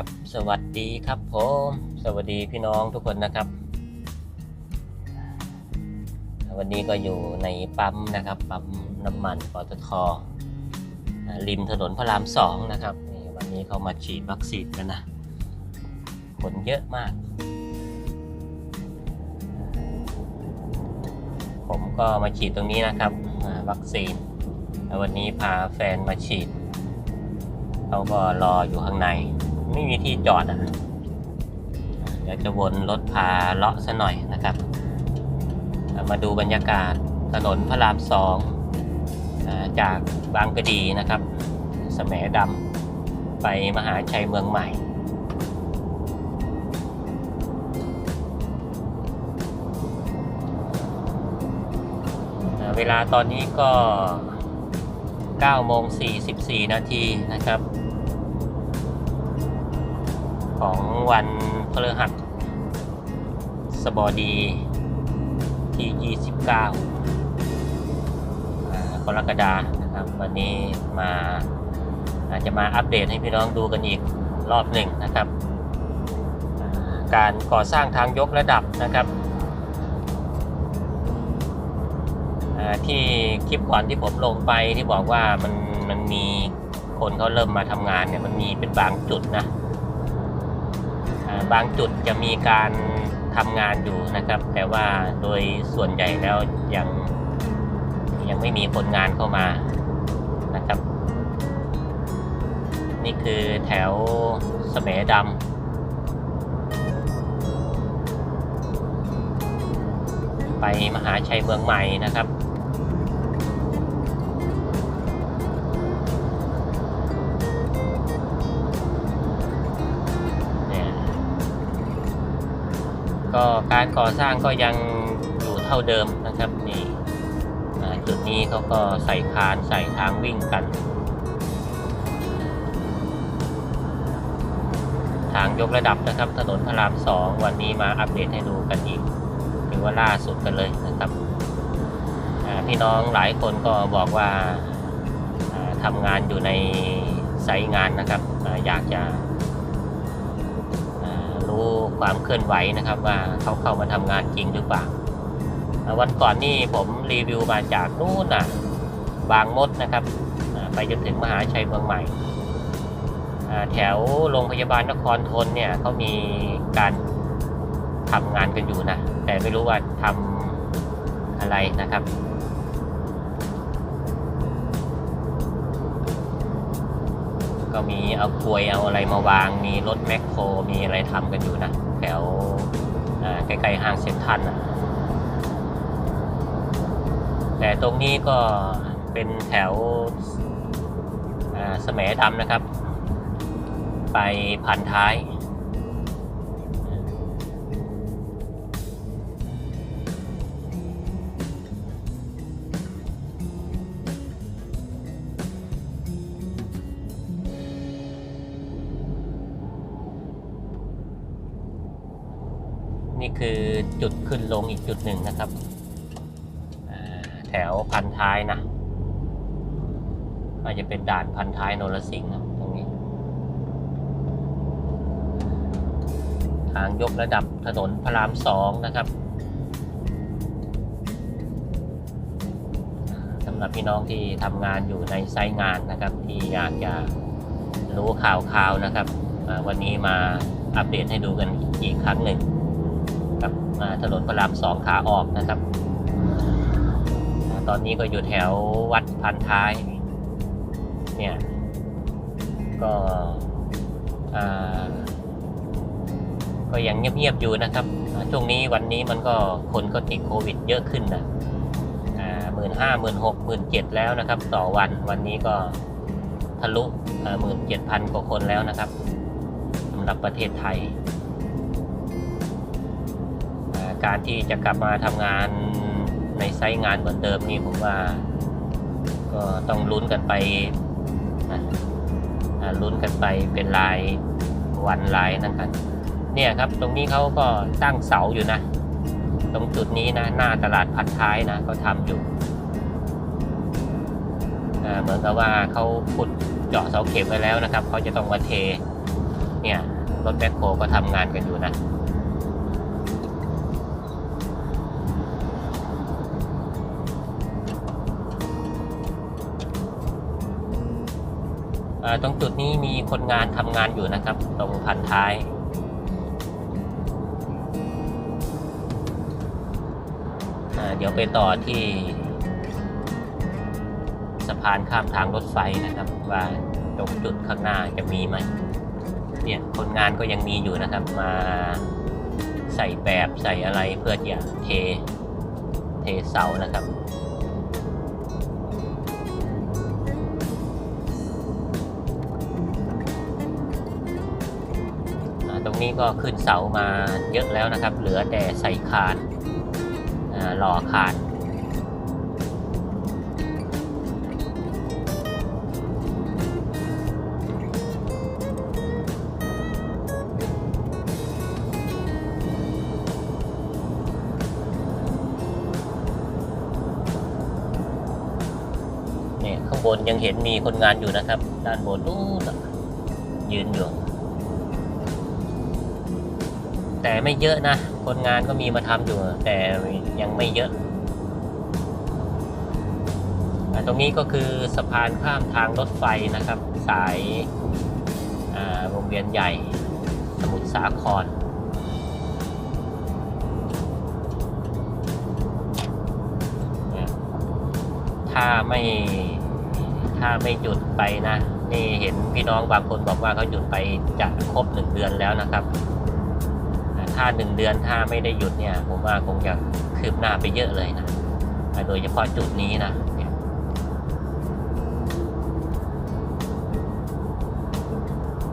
ครับสวัสดีครับผมสวัสดีพี่น้องทุกคนนะครับ วันนี้ก็อยู่ในปั๊มนะครับปั๊มน้ำมันปตทอ่าริมถนนพระรามสองนะครับวันนี้เขามาฉีดวัคซีนกันนะคนเยอะมาก ผมก็มาฉีดตรงนี้นะครับวัคซีนแล้ววันนี้พาแฟนมาฉีดเขาก็รออยู่ข้างใน ไม่มีที่จอดอะเดี๋ยวจะวนรถพาเลาะซะหน่อยนะครับมาดูบรรยากาศถนนพระรามสองจากบางกะดีนะครับสแหมดำไปมหาชัยเมืองใหม่เวลาตอนนี้ก็9โมง44 นาทีนะครับ ของวันพฤหัสบดีที่ 29อ่ากรกฎานะครับ วันนี้มาอาจจะมาอัปเดตให้พี่น้องดูกันอีกรอบหนึ่งนะครับ การก่อสร้างทางยกระดับนะครับที่คลิปก่อนที่ผมลงไปที่บอกว่ามันมันมีคนเขาเริ่มมาทำงานเนี่ยมันมีเป็นบางจุดนะ บางจุดจะมีการทำงานอยู่นะครับ แต่ว่าโดยส่วนใหญ่แล้วยังยังไม่มีคนงานเข้ามานะครับ นี่คือแถวสมดำไปมหาชัยเมืองใหม่นะครับ ก่อสร้างก็ยังอยู่เท่าเดิมนะครับนี่จุดนี้เขาก็ใส่คานใส่ทางวิ่งกัน ทางยกระดับนะครับ ถนนพระรามสองวันนี้มาอัปเดตให้ดูกันอีกถือว่าล่าสุดกันเลยนะครับพี่น้องหลายคนก็บอกว่าทำงานอยู่ในไซต์งานนะครับอยากจะู้ความเคลื่อนไหวนะครับ ว่าเขาเข้ามาทำงานจริงหรือเปล่าวันก่อนนี่ผมรีวิวมาจากนู่นน่ะบางมดนะครับ ไปจนถึงมหาชัยเมืองใหม่ แถวโรงพยาบาลนครทนเนี่ยเขามีการทำงานกันอยู่นะ แต่ไม่รู้ว่าทำอะไรนะครับ ก็มีเอากลวยเอาอะไรมาวาง มีรถแมคโคร มีอะไรทำกันอยู่นะ แถวใกล้ๆห้างเซ็นทรัลนะแต่ตรงนี้ก็เป็นแถวอ่าแสมดำนะครับ ไปพันท้าย ลงอีกจุดหนึ่งนะครับ แถวพันท้ายนะอาจจะเป็นด่านพันท้ายนรสิงห์นะตรงนี้ ทางยกระดับถนนพระรามสองนะครับสำหรับพี่น้องที่ทำงานอยู่ในไซต์งานนะครับ ที่อยากจะรู้ข่าวๆนะครับ วันนี้มาอัปเดตให้ดูกันอีกครั้งหนึ่ง ถนนพระรามสองขาออกนะครับ ตอนนี้ก็อยู่แถววัดพันท้าย เนี่ย ก็ก็ยังเงียบๆอยู่นะครับช่วงนี้วันนี้มันก็คนก็ติดโควิดเยอะขึ้นนะหมื่นห้าหมื่นหกหมื่นเจ็ดแล้วนะครับ ต่อวันวันนี้ก็ทะลุหมื่นเจ็ดพันกว่าคนแล้วนะครับสำหรับประเทศไทย การที่จะกลับมาทำงานในไซต์งานเหมือนเดิมนี่ผมว่า ก็ต้องลุ้นกันไปนะลุ้นกันไปเป็นรายวันรายนั่นกันเนี่ยครับตรงนี้เขาก็ตั้งเสาอยู่นะ ตรงจุดนี้นะหน้าตลาดพันท้ายนะก็ทำอยู่เหมือนกับว่าเขาขุดเจาะเสาเข็มไว้แล้วนะครับเขาจะต้องมาเทเนี่ยรถแบ็คโฮก็ทำงานกันอยู่นะ ตรงจุดนี้มีคนงานทำงานอยู่นะครับ ตรงพันท้าย เดี๋ยวไปต่อที่ สะพานข้ามทางรถไฟนะครับ ว่าตรงจุดข้างหน้าจะมีไหมเนี่ยคนงานก็ยังมีอยู่นะครับมาใส่แบบใส่อะไรเพื่อจะเทเทเสานะครับ นี้ก็ขึ้นเสามาเยอะแล้วนะครับ เหลือแต่ใส่คานหล่อคานเนี่ยข้างบนยังเห็นมีคนงานอยู่นะครับ ด้านบนนู้นยืนอยู่ แต่ไม่เยอะนะ คนงานก็มีมาทำอยู่ แต่ยังไม่เยอะ ตรงนี้ก็คือสะพานข้ามทางรถไฟนะครับ สายวงเวียนใหญ่ สมุทรสาครถ้าไม่ถ้าไม่หยุดไปนะ นี่เห็นพี่น้องบางคนบอกว่าเขาหยุดไปจะครบหนึ่งเดือนแล้วนะครับ ถ้าหนึ่งเดือนถ้าไม่ได้หยุดเนี่ย ผมว่าคงจะคืบหน้าไปเยอะเลยนะโดยเฉพาะจุดนี้นะ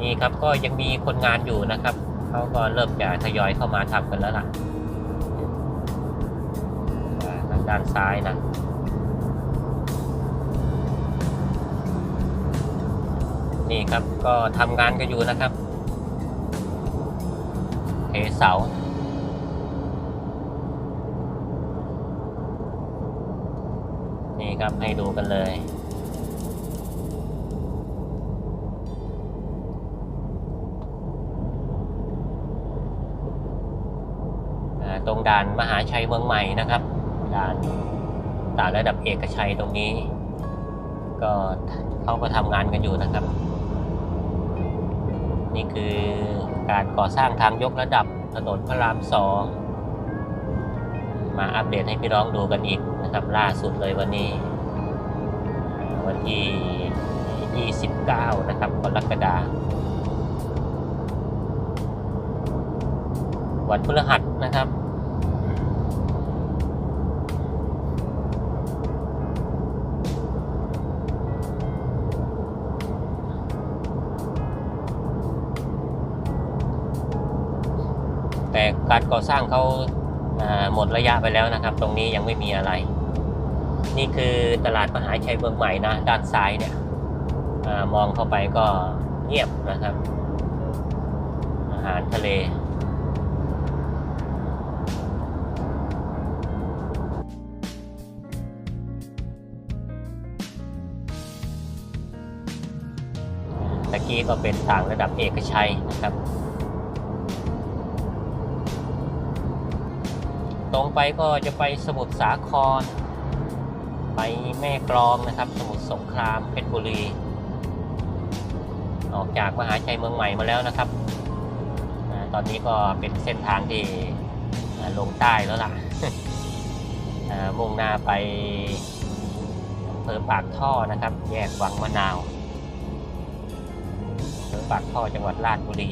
นี่ครับก็ยังมีคนงานอยู่นะครับเขาก็เริ่มจะทยอยเข้ามาทำกันแล้วล่ะทางด้านซ้ายนะนี่ครับก็ทำงานกันอยู่นะครับ เทเสานี่ครับให้ดูกันเลยตรงด่านมหาชัยเมืองใหม่นะครับด่านด่านระดับเอกชัยตรงนี้ ก็เขาก็ทำงานกันอยู่นะครับ นี่คือ การก่อสร้างทางยกระดับถนนพระรามสองมาอัปเดตให้พี่น้องดูกันอีกนะครับล่าสุดเลยวันนี้ วันที่ 29 นะครับกรกฎาคมวันพฤหัสนะครับ การก่อสร้างเขาาหมดระยะไปแล้วนะครับ ตรงนี้ยังไม่มีอะไร นี่คือตลาดมหาชัยเมืองใหม่นะด้านซ้ายเนี่ยอมองเข้าไปก็เงียบนะครับ อาหารทะเลตะกี้ก็เป็นทางระดับเอกชัยนะครับ ตรงไปก็จะไปสมุทรสาคร ไปแม่กลองนะครับ สมุทรสงครามเพชรบุรี ออกจากมหาชัยเมืองใหม่มาแล้วนะครับ ตอนนี้ก็เป็นเส้นทางที่ลงใต้แล้วล่ะมุ่งหน้าไปอำเภอปากท่อนะครับ แยกวังมะนาวอำเภอปากท่อจังหวัดราชบุรี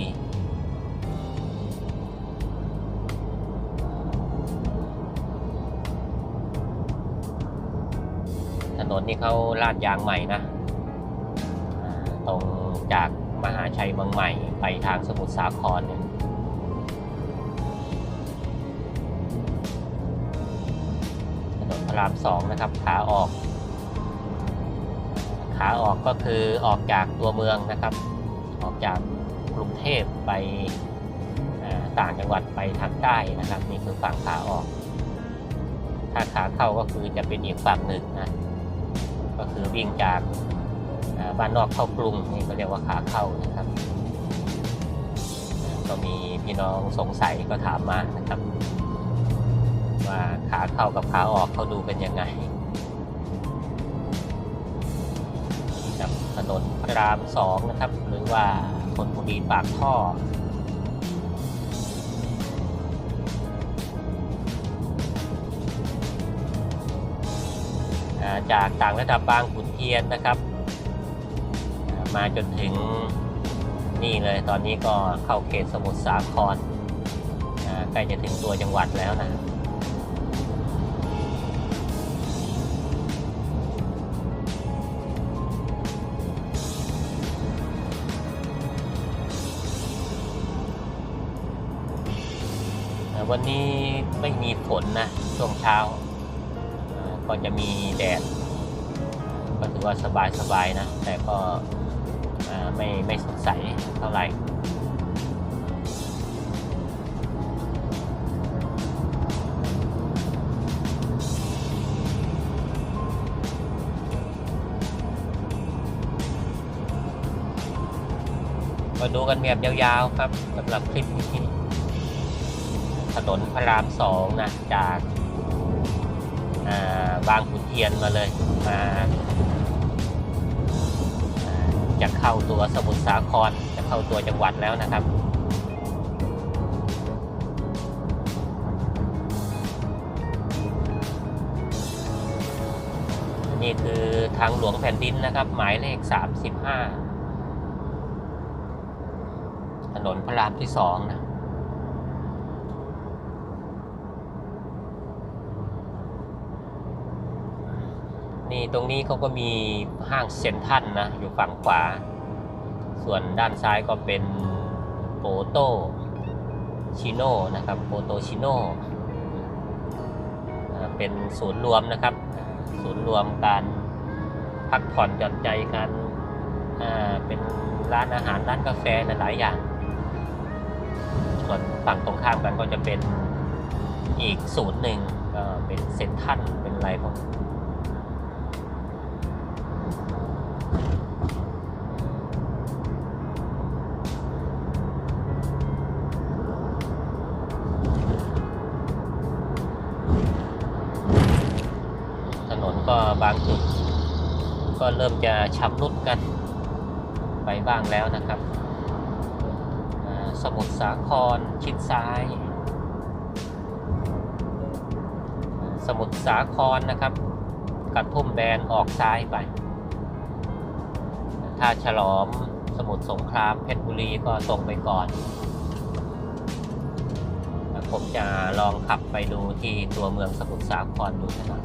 นนนี่เขาลาดยางใหม่นะ ตรงจากมหาชัยเมืองใหม่ไปทางสมุทรสาครเนี่ยถนนพระรามสองนะครับขาออก ขาออกก็คือออกจากตัวเมืองนะครับ ออกจากกรุงเทพไปต่างจังหวัดไปทางใต้นะครับนี่คือฝั่งขาออก ถ้าขาเข้าก็คือจะเป็นอีกฝั่งหนึ่งนะ คือวิ่งจากบ้านนอกเข้ากรุงนี่ก็เรียกว่าขาเข้านะครับ ก็มีพี่น้องสงสัยก็ถามมานะครับ ว่าขาเข้ากับขาออกเขาดูกันยังไงกับถนนระรามสองนะครับ หรือว่าคนบุรีปากท่อ จากต่างระดับบางขุนเทียนนะครับ มาจนถึงนี่เลยตอนนี้ก็เข้าเขตสมุทรสาครใกล้จะถึงตัวจังหวัดแล้วนะวันนี้ไม่มีฝนนะช่วงเช้า ก็จะมีแดด ก็ถือว่าสบายๆนะ แต่ก็ไม่ไม่สดใสเท่าไหร่มาดูกันแบบยาวๆครับสำหรับคลิปนี้ ถนนพระรามสองนะ จาก บางขุนเทียนมาเลยมาจะเข้าตัวสมุทรสาครจะเข้าตัวจังหวัดแล้วนะครับนี่คือทางหลวงแผ่นดินนะครับ หมายเลข 35 ถนนพระรามที่สองนะ นี่ตรงนี้เขาก็มีห้างเซ็นทรัลนะ อยู่ฝั่งขวา ส่วนด้านซ้ายก็เป็นโปโตชิโน่นะครับโปโตชิโน่เป็นศูนย์รวมนะครับ ศูนย์รวมการพักผ่อนหย่อนใจกันเป็นร้านอาหารร้านกาแฟหลายอย่าง ส่วนฝั่งตรงข้ามกันก็จะเป็นอีกศูนย์หนึ่งเป็นเซ็นทรัลเป็นอะไรของ ชำรุดกันไปบ้างแล้วนะครับ สมุทรสาครชิดซ้าย สมุทรสาครนะครับกระทุ่มแบนออกซ้ายไปถ้าฉลอมสมุทรสงครามเพชรบุรีก็ตรงไปก่อน ผมจะลองขับไปดูที่ตัวเมืองสมุทรสาครดูนะครับ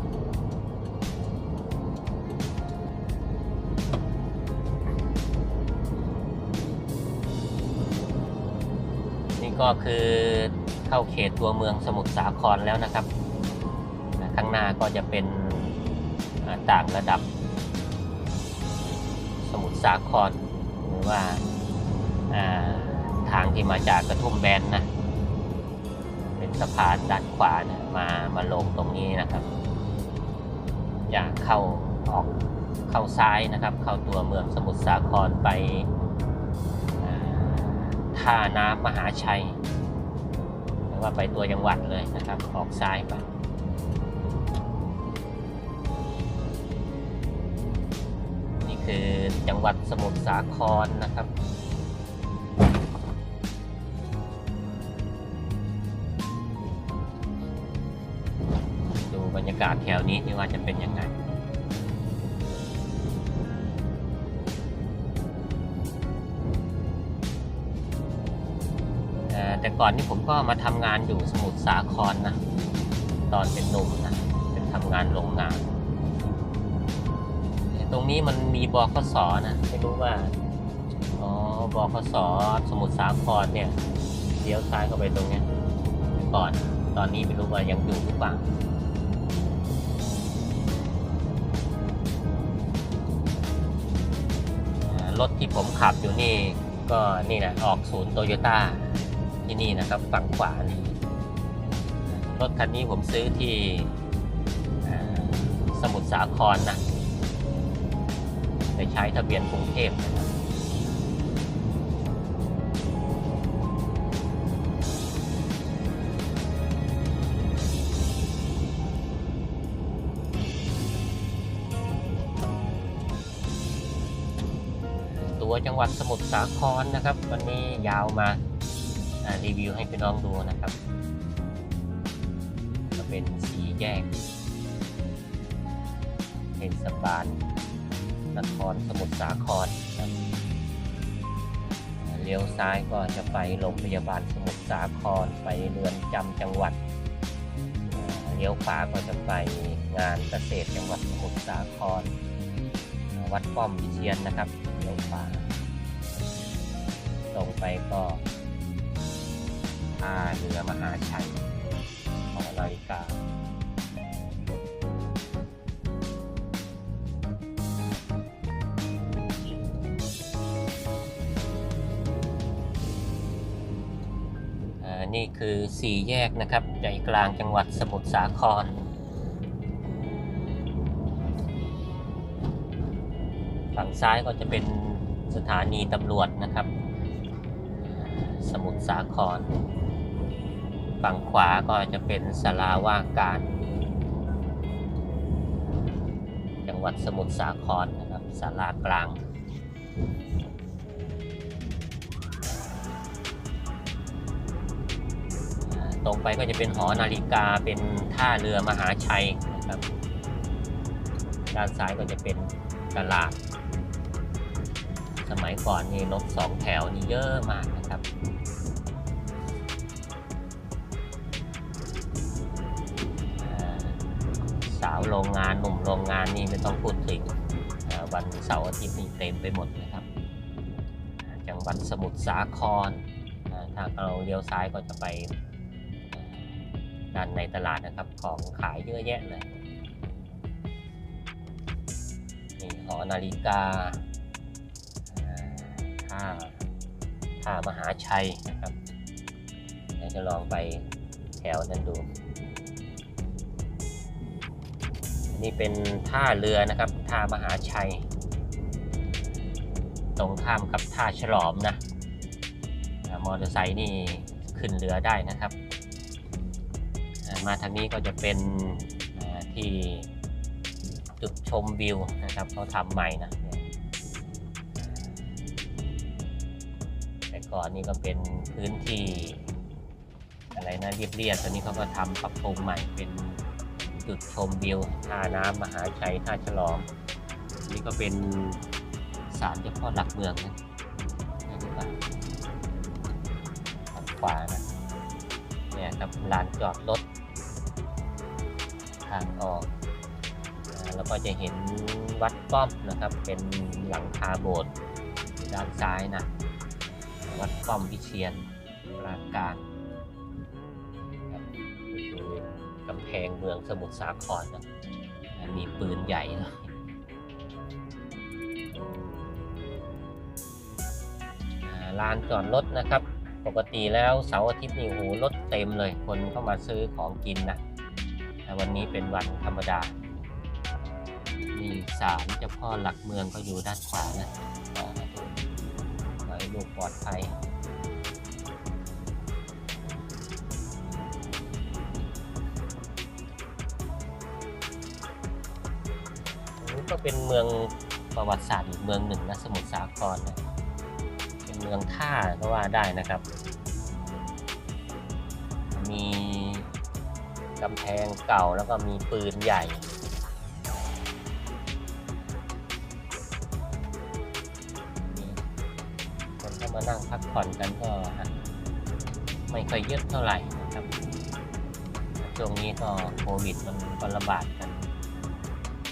ก็คือเข้าเขตตัวเมืองสมุทรสาครแล้วนะครับ ข้างหน้าก็จะเป็นต่างระดับ สมุทรสาคร หรือว่าทางที่มาจากกระทุ่มแบนนะ เป็นสะพานด้านขวานะมามาลงตรงนี้นะครับ อยากเข้าออกเข้าซ้ายนะครับ เข้าตัวเมืองสมุทรสาครไป ท่าน้ำมหาชัยหรือว่าไปตัวจังหวัดเลยนะครับ ออกซ้ายไปนี่คือจังหวัดสมุทรสาครนะครับดูบรรยากาศแถวนี้นี่ว่าจะเป็นยังไง แต่ก่อนนี่ผมก็มาทำงานอยู่สมุทรสาครนะ ตอนเป็นหนุ่มนะ เป็นทำงานโรงงาน ตรงนี้มันมีบคสนะไม่รู้ว่า อ๋อบคสสมุทรสาครเนี่ยเลี้ยวซ้ายเข้าไปตรงเนี้ยก่อน ตอนนี้ไม่รู้ว่ายังอยู่หรือเปล่าอ่ารถที่ผมขับอยู่นี่ก็นี่นะออกศูนย์โตโยต้า ที่นี่นะครับฝั่งขวานี่รถคันนี้ผมซื้อที่สมุทรสาครนะไปใช้ทะเบียนกรุงเทพตัวจังหวัดสมุทรสาครนะครับ วันนี้ยาวมา รีวิวให้พี่น้องดูนะครับ ก็เป็นสีแยกเทศบาลนครสมุทรสาครครับอ่าเลี้ยวซ้ายก็จะไปโรงพยาบาลสมุทรสาครไปเรือนจำจังหวัดเลี้ยวขวาก็จะไปงานเกษตรจังหวัดสมุทรสาคร วัดป้อมวิเชียนนะครับเลี้ยวขวาตรงไปก็ ท่าเรือมหาชัยของนาฬิกาอ่านี่คือสี่แยกนะครับใจกลางจังหวัดสมุทรสาคร ฝั่งซ้ายก็จะเป็นสถานีตำรวจนะครับ สมุทรสาคร ฝั่งขวาก็จะเป็นสาราว่าการ จังหวัดสมุทรสาครนะครับศาลากลางตรงไปก็จะเป็นหอนาฬิกาเป็นท่าเรือมหาชัยนะครับ ด้านซ้ายก็จะเป็นตลาด สมัยก่อนนี่รถสองแถวนี่เยอะมากนะครับ สาวโรงงานหนุ่มโรงงานนี่ไม่ต้องพูดถึงวันเสาร์อาทิตย์นี่เต็มไปหมดนะครับ จังหวัดสมุทรสาครอ่าถ้าเราเลี้ยวซ้ายก็จะไปด้านในตลาดนะครับของขายเยอะแยะเลยนี่หอนาฬิกาอ่าท่าท่ามหาชัยนะครับเดี๋ยวจะลองไปแถวนั้นดู นี่เป็นท่าเรือนะครับ ท่ามหาชัย ตรงข้ามกับท่าฉลอมนะ มอเตอร์ไซค์นี่ขึ้นเรือได้นะครับ มาทางนี้ก็จะเป็นที่จุดชมวิวนะครับเขาทำใหม่นะแต่ก่อนนี่ก็เป็นพื้นที่อะไรนะเรียบๆตอนนี้เขาก็ทำปรับปรุงใหม่เป็น จุดชมวิวท่าน้ำมหาชัยท่าฉลอมนี่ก็เป็นศาลเจ้าพ่อหลักเมืองนะนี่ดีกว่าทางขวานะเนี่ยครับลานจอดรถทางออกอแล้วก็จะเห็นวัดป้อมนะครับ เป็นหลังคาโบสถ์ด้านซ้ายนะวัดป้อมวิเชียนปราการ กำแพงเมืองสมุทรสาครนะมีปืนใหญ่เลยอ่าลานจอดรถนะครับ ปกติแล้วเสาร์อาทิตย์นี่โอ้โหรถเต็มเลย คนเข้ามาซื้อของกินนะแต่วันนี้เป็นวันธรรมดา มีศาลเจ้าพ่อหลักเมืองก็อยู่ด้านขวานะขอให้ลูกปลอดภัย ก็เป็นเมืองประวัติศาสตร์อีกเมืองหนึ่งนะสมุทรสาครนะเป็นเมืองท่าก็ว่าได้นะครับ มีกำแพงเก่าแล้วก็มีปืนใหญ่คนเข้ามานั่งพักผ่อนกันก็ไม่ค่อยเยอะเท่าไหร่นะครับช่วงนี้ก็โควิดมันก็ระบาดกัน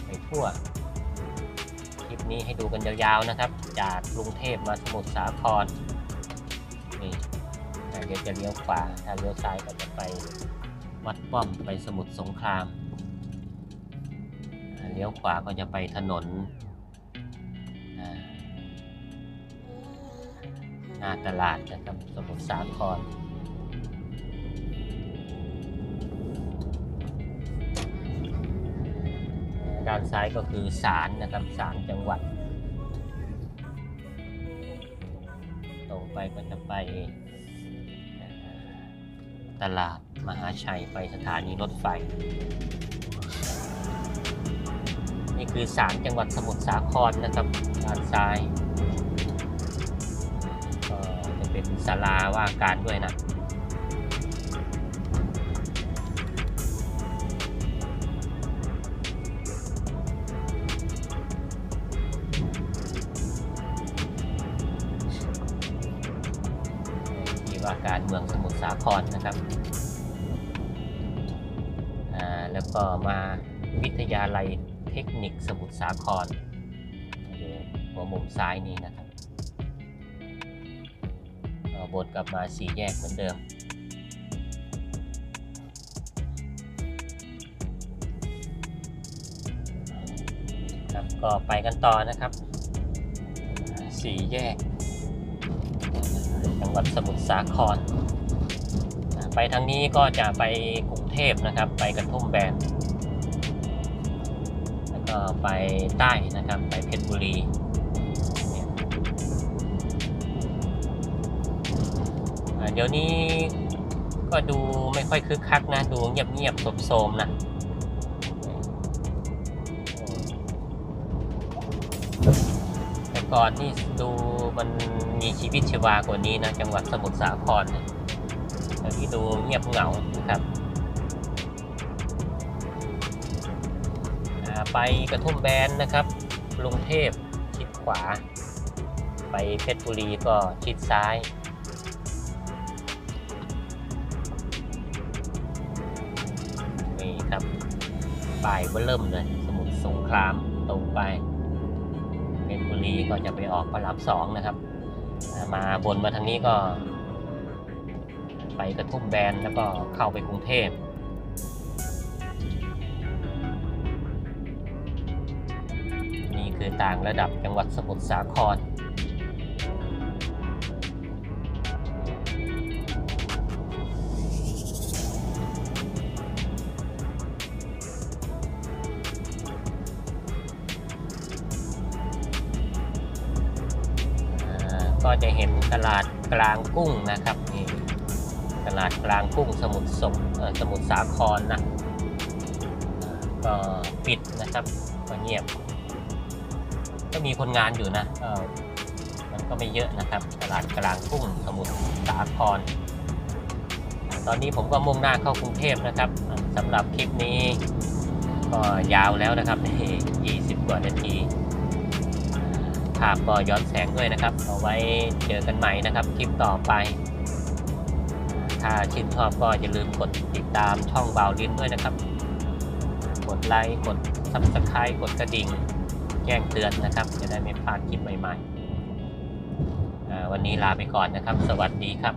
ไปทั่ว นี้ให้ดูกันยาวๆนะครับ จากกรุงเทพมาสมุทรสาครนี่เดี๋ยวจะเลี้ยวขวาถ้าเลี้ยวซ้ายก็จะไปวัดป้อมไปสมุทรสงครามเลี้ยวขวาก็จะไปถนนหน้าตลาดนะครับสมุทรสาคร ด้านซ้ายก็คือศาลนะครับศาลจังหวัดตรงไปก็จะไปตลาดมหาชัยไปสถานีรถไฟ นี่คือศาลจังหวัดสมุทรสาครนะครับด้านซ้ายก็จะเป็นศาลาว่าการด้วยนะ ว่าการเมืองสมุทรสาครนะครับอ่าแล้วก็มาวิทยาลัยเทคนิคสมุทรสาครอยู่หัวมุมซ้ายนี่นะครับบนกลับมาสี่แยกเหมือนเดิมครับก็ไปกันต่อนะครับสี่แยก งหวัดสมุทรสาคร ไปทางนี้ก็จะไปกรุงเทพนะครับ ไปกระทุ่มแบนแล้วก็ไปใต้นะครับ ไปเพชรบุรีเดี๋ยวนี้ก็ดูไม่ค่อยคึกคักนะ ดูเงียบๆโสมๆนะ ก่อนนี่ดูมันมีชีวิตชีวากว่านี้นะจังหวัดสมุทรสาครเนี่ยแต่ที่ดูเงียบเหงานะครับไปกระทุ่มแบนนะครับกรุงเทพชิดขวา ไปเพชรบุรีก็ชิดซ้ายนี่ครับป้ายเบอร์เริ่มเลย สมุทรสงครามตรงไป นี้ก็จะไปออกพระรามสองนะครับ มาบนมาทางนี้ก็ ไปกระทุ่มแบนแล้วก็เข้าไปกรุงเทพนี่คือต่างระดับจังหวัดสมุทรสาคร กลางกุ้งนะครับนี่ตลาดกลางกุ้งสมุทรสงเอ่อสมุทรสาครนะก็ปิดนะครับก็เงียบ ก็มีคนงานอยู่นะมันก็ไม่เยอะนะครับ ตลาดกลางกุ้งสมุทรสาคร ตอนนี้ผมก็มุ่งหน้าเข้ากรุงเทพนะครับสำหรับคลิปนี้ก็ยาวแล้วนะครับนี่20กว่านาทีาพก็ย้อนแสงด้วยนะครับ เอาไว้เจอกันใหม่นะครับคลิปต่อไป ถ้าชื่นชอบก็อย่าลืมกดติดตามช่องบาวลิ้นด้วยนะครับ กดไลค์กด s ับสไครต์กดกระดิ่ง แจ้งเตือนนะครับ จะได้ไม่พลาดคลิปใหม่ๆวันนี้ลาไปก่อนนะครับ สวัสดีครับ